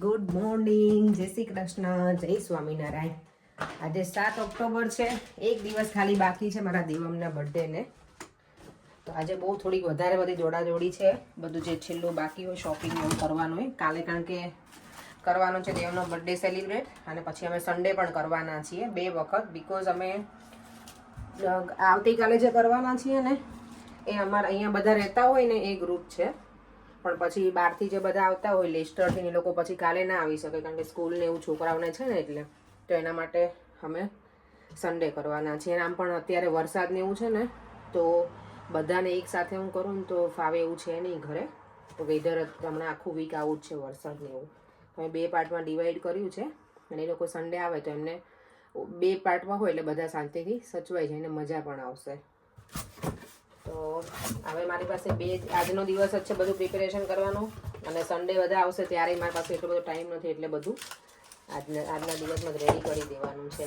Good morning જય શ્રી કૃષ્ણ. જય સ્વામિનારાયણ. આજે સાત ઓક્ટોબર છે. એક દિવસ ખાલી બાકી છે મારા દેવમના બર્થડેને. તો આજે બહુ થોડીક વધારે બધી જોડાજોડી છે. બધું જે છેલ્લું બાકી હોય શોપિંગ કરવાનું હોય. કાલે કારણ કે કરવાનો છે દેવનો બર્થડે સેલિબ્રેટ અને પછી અમે સન્ડે પણ કરવાના છીએ બે વખત. બિકોઝ અમે આવતીકાલે જે કરવાના છીએ ને, એ અમારા અહીંયા બધા રહેતા હોય ને એ ગ્રુપ છે. પણ પછી બહારથી જે બધા આવતા હોય લેસ્ટરથી એ લોકો પછી કાલે ના આવી શકે, કારણ કે સ્કૂલને એવું છોકરાઓને છે ને એટલે, તો એના માટે અમે સન્ડે કરવાના છીએ. આમ પણ અત્યારે વરસાદને એવું છે ને, તો બધાને એક સાથે હું કરું ને તો ફાવે એવું છે નહીં ઘરે. તો વેધર હમણાં આખું વીક આવું જ છે વરસાદને એવું. અમે બે પાર્ટમાં ડિવાઈડ કર્યું છે, અને એ લોકો સન્ડે આવે તો એમને બે પાર્ટમાં હોય એટલે બધા શાંતિથી સચવાઈ જાય ને મજા પણ આવશે. તો હવે મારી પાસે બે, આજનો દિવસ જ છે બધું પ્રિપેરેશન કરવાનું. અને સન્ડે બધા આવશે ત્યારે મારી પાસે એટલો બધો ટાઈમ નથી, એટલે બધું આજના આજના દિવસમાં રેડી કરી દેવાનું છે.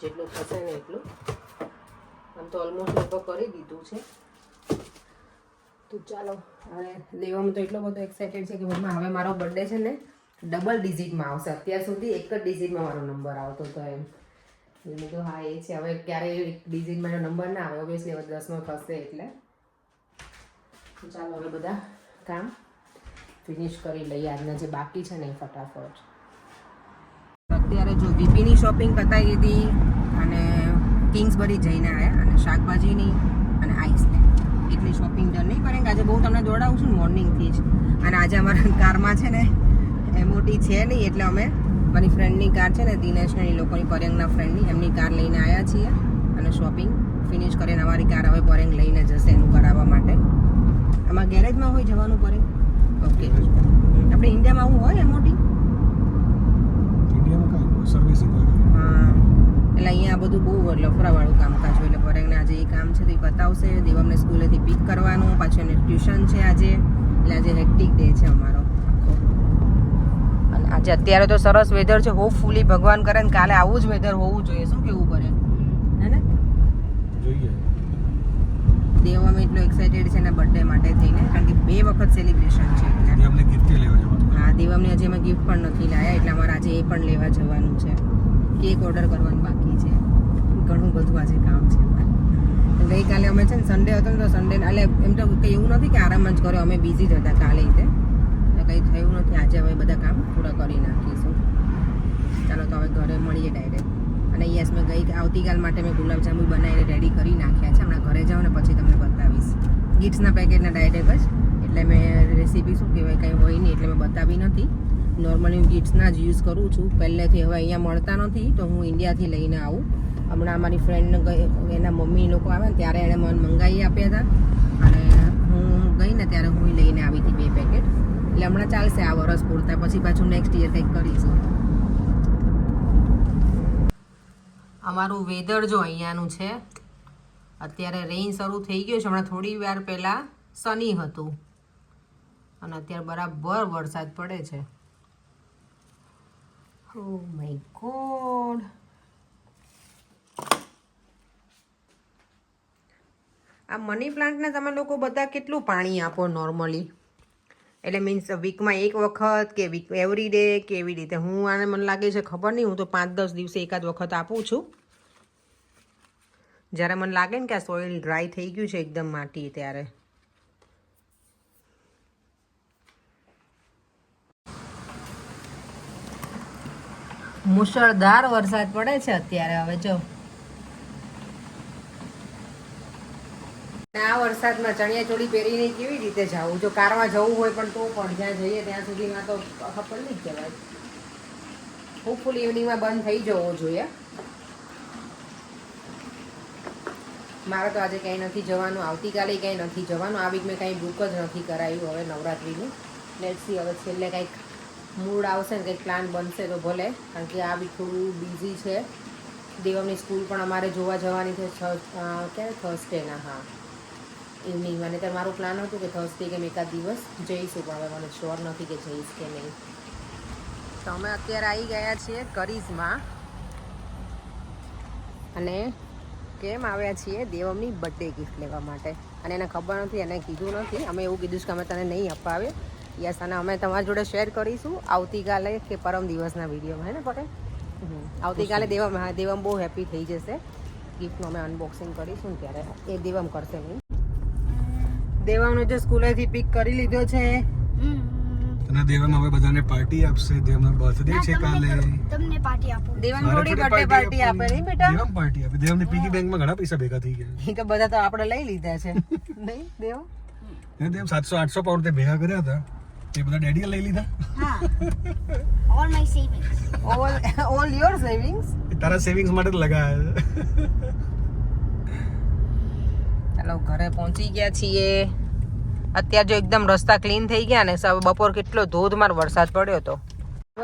જેટલું થશે ને એટલું. આમ તો ઓલમોસ્ટ લગભગ કરી દીધું છે. તો ચાલો, હવે દેવામાં તો એટલો બધો એક્સાઇટેડ છે કે હવે મારો બર્થડે છે ને ડબલ ડિઝિટમાં આવશે. અત્યાર સુધી એક જ ડિઝિટમાં મારો નંબર આવતો હતો એમ. મેં કીધું, હા, એ છે. હવે ક્યારેય એક ડિઝિટમાં નંબર ના આવે ઓબ્વિયસલી હવે દસમો થશે એટલે. ચાલો હવે બધા કામ ફિનિશ કરી લઈએ. આજના જે બાકી છે ને એ ફટાફટ. અત્યારે જો વીપીની શોપિંગ પતાવી દીધી અને કિંગ્સબરી જઈને આવ્યા અને શાકભાજીની અને આઈસને એટલી શોપિંગ ડન નહીં કારણ કે આજે બહુ તમને દોડાવું છું મોર્નિંગથી જ. અને આજે અમારા કારમાં છે ને એમઓટી છે નહીં, એટલે અમે મારી ફ્રેન્ડની કાર છે ને દિનેશને એ લોકોની પરેંગના ફ્રેન્ડની એમની કાર લઈને આવ્યા છીએ. અને શોપિંગ ફિનિશ કરીને અમારી કાર હવે પરેંગ લઈને જશે એનું કરાવવા માટે. આમાં ગેરેજમાં હોય જવાનું પડે ઓકે. આપણે ઇન્ડિયામાં આવું હોય એમઓટી ઇન્ડિયામાં સર્વિસિંગ હા. એટલે અહીંયા બધું બહુ લફરાવાળું કામકાજ હોય. એટલે પરેંગને આજે એ કામ છે તો એ પતાવશે. દેવમને સ્કૂલેથી પિક કરવાનું. પાછું એને ટ્યુશન છે આજે. એટલે આજે હેક્ટિક ડે છે અમારો. અને આજે અત્યારે તો સરસ વેધર છે. હોપફુલી ભગવાન કરે ને કાલે આવું જ વેધર હોવું જોઈએ. શું કેવું પડે હે ને જોઈએ દેવમ એટલો એક્સાઇટેડ છે એના બર્થડે માટે થઈને કારણ કે બે વખત સેલિબ્રેશન છે એટલે અને અમને ગિફ્ટ લેવા જવાનું. હા દેવમને હજી અમે ગિફ્ટ પણ નથી લાયા એટલે અમારે આજે એ પણ લેવા જવાનું છે. કેક ઓર્ડર કરવાનું બાકી છે. ઘણું બધું આજે કામ છે ગઈકાલે અમે છે ને સન્ડે હતો ને તો સન્ડે એટલે એમ તો કંઈ એવું નથી કે આરામ જ કર્યો અમે બિઝી જ હતા કાલે રીતે કંઈ થયું નથી આજે હવે બધા કામ પૂરા કરી નાખીશું. ચાલો તો હવે ઘરે મળીએ ડાયરેક્ટ અને યસ મેં ગઈ આવતીકાલ માટે મેં ગુલાબજાંબુ બનાવીને રેડી કરી નાખ્યા છે. હમણાં ઘરે જાઉં ને પછી તમને બતાવીશ. ગીટ્સના પેકેટના ડાયરેક્ટ જ. એટલે મેં રેસીપી શું કહેવાય, કંઈ હોય નહીં, એટલે મેં બતાવી નથી. નોર્મલી હું ગીટ્સના જ યુઝ કરું છું. પહેલેથી હવે અહીંયા મળતા નથી, તો હું ઇન્ડિયાથી લઈને આવું. હમણાં અમારી ફ્રેન્ડ એના મમ્મી લોકો આવે ને ત્યારે એણે મને મંગાવી આપ્યા હતા અને હું ગઈ ને ત્યારે હું લઈને આવી હતી બે પેકેટ એટલે હમણાં ચાલશે આ વરસ પૂરતા. પછી પાછું નેક્સ્ટ યર કંઈક કરીશું. અમારું વેધર જો અહીંયાનું છે, અત્યારે રેઇન શરૂ થઈ ગયો છે. હમણાં થોડી વાર પહેલાં સની હતું. અને અત્યારે બરાબર વરસાદ પડે છે. ઓ માય ગોડ આ મની પ્લાન્ટને તમે લોકો બધા કેટલું પાણી આપો નોર્મલી એટલે મીન્સ વીકમાં એક વખત કે વીક એવરી ડે કે એવી રીતે? હું આને મને લાગે છે ખબર નહીં, હું તો પાંચ દસ દિવસે એકાદ વખત આપું છું. જ્યારે મને લાગે ને કે આ સોઇલ ડ્રાય થઈ ગયું છે એકદમ માટી ત્યારે. મુશળધાર વરસાદ પડે છે અત્યારે હવે જો. આ વરસાદમાં ચણિયા ચોળી પહેરીને કેવી રીતે જવું? જો કારમાં જવું હોય પણ તો પણ જ્યાં જઈએ ત્યાં સુધીમાં તો ખબર નહીં કહેવાય. હોપફુલ ઇવનિંગમાં બંધ થઈ જવો જોઈએ. મારે તો આજે કંઈ નથી જવાનું, આવતીકાલે કંઈ નથી જવાનું. આ વીક મેં કંઈ બુક જ નથી કરાયું હવે નવરાત્રિનું. લેટ સી હવે છેલ્લે કંઈક મૂડ આવશે ને કંઈક પ્લાન બનશે તો ભલે. કારણ કે આ વીક થોડું બિઝી છે. દેવમની સ્કૂલ પણ અમારે જોવા જવાની છે ક્યારે? થર્સડેના હા. ઇવનિંગમાં અને ત્યારે મારું પ્લાન હતું કે થર્સડે કે એકાદ દિવસ જઈશું, પણ હવે મને શ્યોર નથી કે જઈશ કે નહીં. તો અમે અત્યારે આવી ગયા છીએ કરીઝમાં. અને કેમ આવ્યા છીએ દેવમની બર્થડે ગિફ્ટ લેવા માટે? અને એને ખબર નથી એને કીધું નથી. અમે એવું કીધું છે કે અમે તને નહીં અપાવે યસ અને અમે તમારી જોડે શેર કરીશું આવતીકાલે કે પરમ દિવસના વિડીયોમાં હે ને પટેલ? આવતીકાલે દેવમ હા દેવમ બહુ હેપી થઈ જશે. ગિફ્ટનું અમે અનબોક્સિંગ કરીશું ને ત્યારે. એ દેવમ કરશે નહીં. દેવમને જો સ્કૂલેથી પિક કરી લીધો છે. અને દેવમ હવે બધાને પાર્ટી આપશે. દેવનો બર્થડે છે કાલે. તમને પાર્ટી આપો. દેવમ થોડી થોડી બર્થડે પાર્ટી આપે નહીં બેટા. દેવમ પાર્ટી આપે. દેવમની પીગી બેંકમાં ઘણા પૈસા ભેગા થઈ ગયા. એ તો બધા તો આપણે લઈ લીધા છે. નહીં દેવ અને દેવ સાતસો આઠસો પાઉન્ડ તે ભેગા કર્યા હતા. એ બધા ડેડીએ લઈ લીધા. હા. All my savings all all your savings એ તારા સેવિંગ્સ માટે જ લગાયા ચાલો ઘરે પહોંચી ગયા છીએ. અત્યારે જો એકદમ રસ્તા ક્લીન થઈ ગયા ને બપોર કેટલો ધોધમાર વરસાદ પડ્યો હતો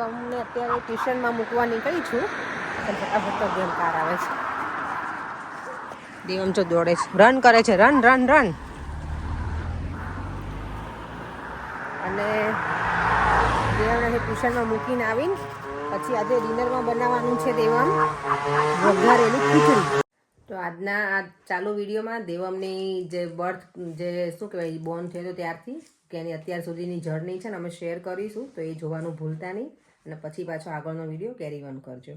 અમને અત્યારે ટ્યુશનમાં મૂકવા નીકળી છું ફટાફટ બેન કાર આવે છે. દેવમ જો દોડે છે. રન કરે છે. રન રન રન અને દેવને ટ્યુશનમાં મૂકીને આવીને પછી આજે ડિનરમાં બનાવવાનું છે દેવમ. વઘારેલી ખીચડી. તો આજના આ ચાલુ વિડીયોમાં દેવમની જે બર્થ જે શું કહેવાય બોર્ન થયો હતો ત્યારથી, કે એની અત્યાર સુધીની જર્ની છે ને અમે શેર કરીશું, તો એ જોવાનું ભૂલતા નહીં. અને પછી પાછો આગળનો વીડિયો કેરી ઓન કરજો.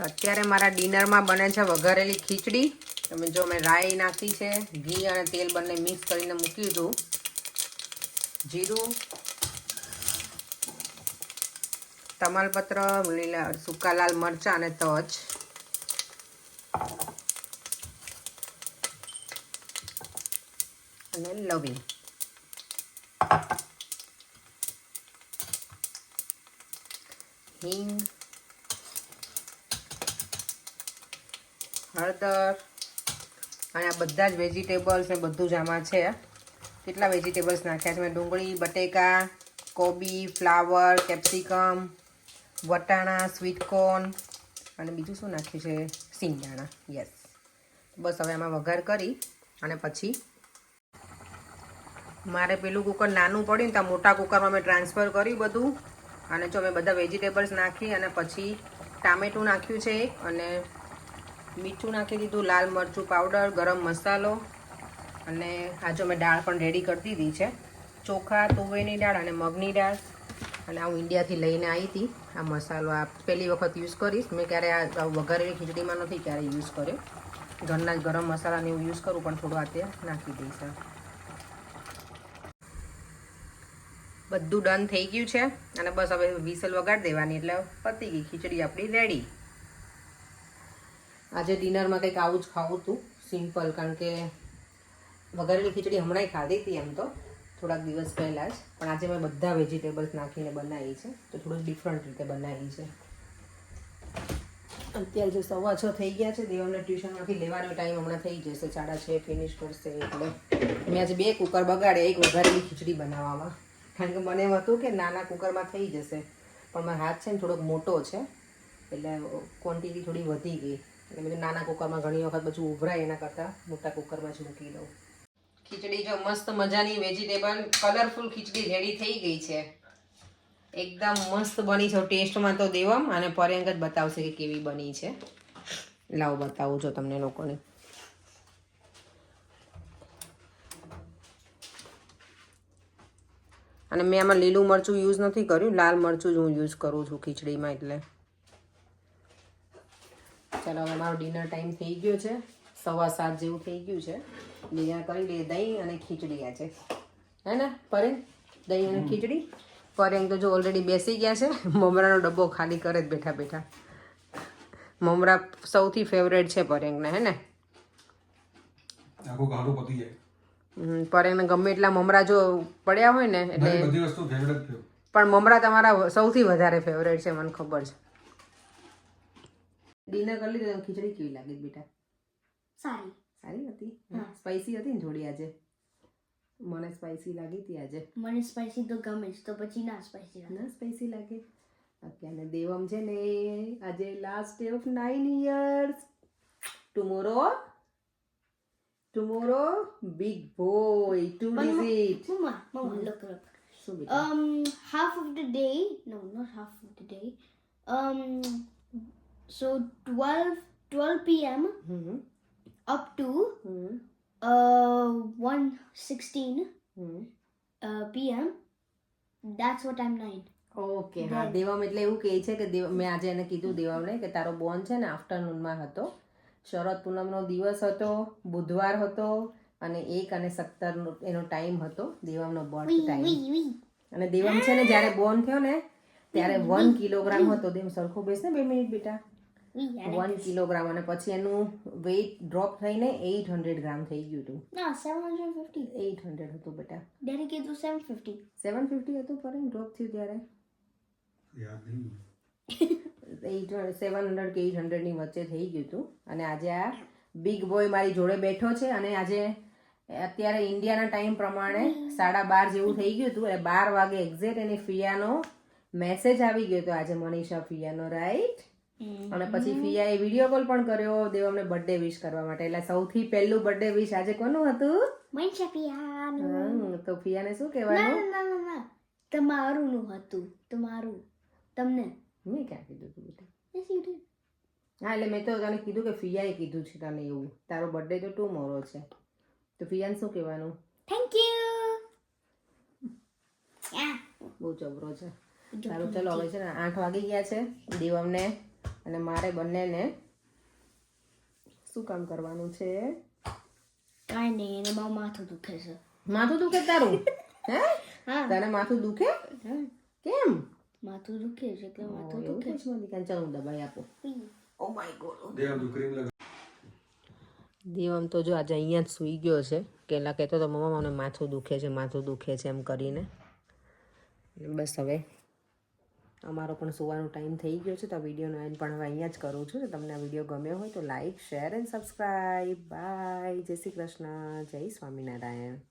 અત્યારે મારા ડિનરમાં બને છે વઘારેલી ખીચડી. તમે જો મેં રાઈ નાખી છે, ઘી અને તેલ બંને મિક્સ કરીને મૂક્યું હતું જીરું, તમાલપત્ર, લીલા, સૂકા લાલ મરચાં અને તજ. અને લવિંગ. હિંગ હળદર અને આ બધા જ વેજીટેબલ્સ ને બધું જ આમાં છે. કેટલા વેજીટેબલ્સ નાખ્યા છે? મેં ડુંગળી, બટેકા, કોબી, ફ્લાવર, કેપ્સિકમ, વટાણા સ્વીટકોર્ન અને બીજું શું નાખ્યું છે? સિંગદાણા યસ બસ હવે આમાં વઘાર કરી અને પછી મારે પેલું કુકર નાનું પડ્યું ને તો મોટા કુકરમાં મેં ટ્રાન્સફર કર્યું બધું. અને જો મેં બધા વેજીટેબલ્સ નાખી અને પછી ટામેટું નાખ્યું છે અને મીઠું નાખી દીધું, લાલ મરચું પાવડર ગરમ મસાલો અને આજે મેં દાળ પણ રેડી કરી દીધી છે. ચોખા, તુવેરની દાળ અને મગની દાળ. અને હું ઇન્ડિયાથી લઈને આવી હતી. આ મસાલો આ પહેલી વખત યુઝ કરીશ. મેં ક્યારે આ વઘારેલી ખીચડીમાં નથી ક્યારે યુઝ કર્યો. ઘરના જ ગરમ મસાલાને હું યુઝ કરું, પણ થોડું આ નાખી દઈશ બધું ડન થઈ ગયું છે. અને બસ હવે વિસલ વગાડી દેવાની, એટલે પતી ગઈ ખીચડી આપણી રેડી આજે ડિનરમાં કંઈક આવું જ ખાવું હતું, સિમ્પલ, કારણ કે વઘારેલી ખીચડી હમણાં ખાધી હતી એમ તો, થોડાક દિવસ પહેલાં જ. પણ આજે મેં બધા વેજીટેબલ્સ નાખીને બનાવી છે, તો થોડું ડિફરન્ટ રીતે બનાવી છે. અત્યારે જો સવા છ થઈ ગયા છે દેવમને ટ્યુશનમાંથી લેવાનો ટાઈમ હમણાં થઈ જશે, સાડા છ ફિનિશ કરશે એટલે મેં આજે બે કુકર બગાડે એક વઘારેલી ખીચડી બનાવવામાં. કારણ કે મને એમ હતું કે નાના કુકરમાં થઈ જશે, પણ મારો હાથ છે ને થોડોક મોટો છે, એટલે ક્વોન્ટિટી થોડી વધી ગઈ. એટલે બધું નાના કુકરમાં ઘણી વખત બધું ઉભરાય એના કરતાં મોટા કુકરમાં જ મૂકી દઉં. ખીચડી જો મસ્ત મજાની વેજીટેબલ કલરફુલ ખીચડી રેડી થઈ ગઈ છે. એકદમ મસ્ત બની છે ટેસ્ટમાં તો દેવમ, અને પર્યંક જ બતાવશે કે કેવી બની છે. લાવ બતાવું છો તમને લોકોને. અને મેં આમાં લીલું મરચું યુઝ નથી કર્યું, લાલ મરચું જ હું યુઝ કરું છું ખીચડીમાં એટલે. ચાલો હવે મારો ડિનર ટાઈમ થઈ ગયો છે. સવા સાત જેવું થઈ ગયું છે. ડિનર કરી લઈએ દહીં અને ખીચડી આજે. હે ને પરેંગ દહીં અને ખીચડી? પરેંગ તો જો ઓલરેડી બેસી ગયા છે. મમરાનો ડબ્બો ખાલી કરે જ બેઠા બેઠા. મમરા સૌથી ફેવરેટ છે પરેંગને હે ને? પરેંગને ગમે એટલા મમરા જો પડ્યા હોય ને એટલે પણ મમરા તમારા સૌથી વધારે ફેવરેટ છે મને ખબર છે. ડિનર કરી લીધું ખીચડી કેવી લાગી બેટા સારી સારી હતી સ્પાઈસી હતી ને થોડી આજે મને સ્પાઈસી લાગી હતી આજે મને સ્પાઈસી તો ગમે જ તો પછી ના સ્પાઈસી ના સ્પાઈસી લાગે અત્યારે દેવમ છે ને આજે last day of nine years tomorrow tomorrow big boy two digit Mama, Mama, look, look. શું બેટા Um, half of the day. No, not half of the day. Um, so 12, 12 p.m. Hmm up to hmm uh 1:16 hmm uh, p.m. That's what I'm nine. Okay હા દેવમ એટલે એવું કહે છે કે દેવ મેં આજે એને કીધું દેવમને કે તારો બોન છે ને આફ્ટરનૂનમાં હતો શરદ પૂનમનો દિવસ હતો બુધવાર હતો અને એક અને સત્તરનો એનો ટાઈમ હતો દેવમનો બર્થ ટાઈમ. અને દેવમ છે ને જ્યારે બોર્ન થયો ને ત્યારે વન કિલોગ્રામ હતો દેવ સરખું બેસ ને બે મિનિટ બેટા વન કિલોગ્રામ અને પછી એનું વેઇટ ડ્રોપ થઈને એઇટ હંડ્રેડ ગ્રામ થઈ ગયું હતું. No, 750. એઇટ હંડ્રેડ હતું બેટા. ડેરી કીધું સેવન ફિફ્ટી સેવન ફિફ્ટી હતું પર ડ્રોપ થયું ત્યારે. એઇટ સેવન હંડ્રેડ કે એઇટ હંડ્રેડની વચ્ચે થઈ ગયું હતું. અને આજે આ બિગ બોય મારી જોડે બેઠો છે અને આજે અત્યારે ઇન્ડિયાના ટાઈમ પ્રમાણે સાડા બાર જેવું થઈ ગયું હતું. એટલે બાર વાગે એક્ઝેક્ટ એની ફિયાનો મેસેજ આવી ગયો હતો. આજે મનીષા ફિયાનો રાઈટ અને પછી ફિયાએ વીડિયો કોલ પણ કર્યો દેવમને બર્થડે વિશ કરવા માટે. એટલે સૌથી પહેલું બર્થડે વિશ આજે કોનું હતું? Mine ફિયાનું તો ફિયાને શું કહેવાનું? ના ના ના. તમારું નું હતું. તમારું તમને? મેં ક્યાં કીધું તું બેટા. હા એટલે મેં તો તને કીધું કે ફિયાએ કીધું છે તને એવું. તારો બર્થડે તો ટુ મોરો છે. તો ફિયાને શું કહેવાનું? Thank you. બહુ જબરો છે. સારું ચલો હવે છે ને આઠ વાગી ગયા છે. દેવમને અને મારે બંનેને શું કામ કરવાનું છે? કાંઈ નહીં એને બહુ માથું દુખે છે. માથું દુખે તારું? હે? હા. તને માથું દુખે? કેમ? માથું દુખે છે કે માથું દુખે છે મને કાંઈ ચાલો દબાઈ આપો. ઓ માય ગોડ દેવ દુખરીમ લગ. દેવમ તો જો આજે અહીંયા જ સૂઈ ગયો છે. કેટલા કહેતો તો મમ્મા મને માથું દુખે છે માથું દુખે છે એમ કરીને. બસ હવે અમારો પણ સુવાનો ટાઈમ થઈ ગયો છે તો વિડીયોનો એન્ડ પણ હવે અહીંયા જ કરું છું. તો તમને આ વીડિયો ગમ્યો હોય તો like, share, and subscribe. Bye. જય શ્રી કૃષ્ણ. જય સ્વામિનારાયણ.